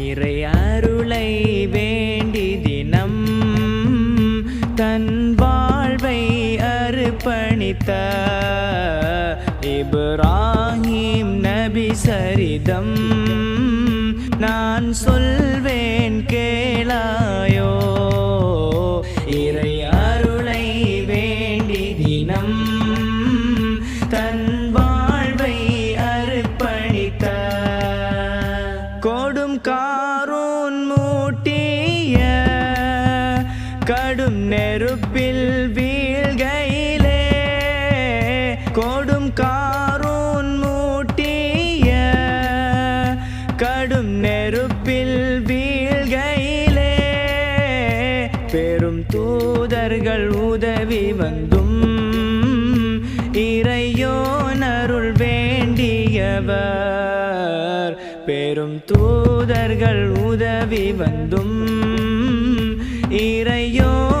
இறை அருளை வேண்டி தினம் தன் வாழ்வை அர்ப்பணித்த இப்ராஹிம் நபி சரிதம். நான் சொல்ல நெருப்பில் வீழ்கையிலே கொடும் காரூன் மூட்டிய கடும் நெருப்பில் வீழ்கையிலே பெரும் தூதர்கள் உதவி வந்தும் இறையோனருள் வேண்டியவர். பெரும் தூதர்கள் உதவி வந்தும் இறையோ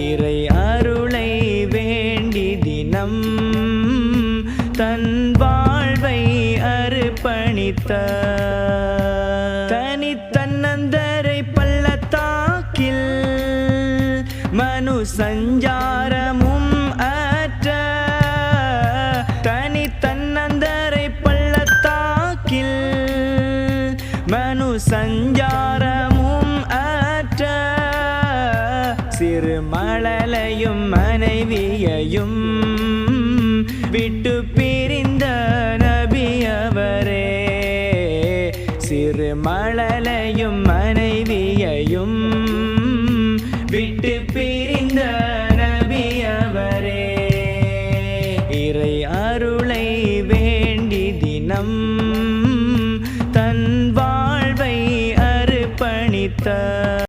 இறை அருளை வேண்டி தினம் தன் வாழ்வை அர்ப்பணித்த தனித்தன்னந்தரை பள்ளத்தாக்கில் மனு சஞ்சாரமும் அற்ற தனித்தன்னந்தரை பள்ளத்தாக்கில் மனு சஞ்சாரமும் சிறு மழலையும் மனைவியையும் விட்டு பிரிந்த நபி அவரே. சிறு மழலையும் மனைவியையும் விட்டு பிரிந்த நபி அவரே. இறை அருளை வேண்டி தினம் தன் வாழ்வை அர்ப்பணித்த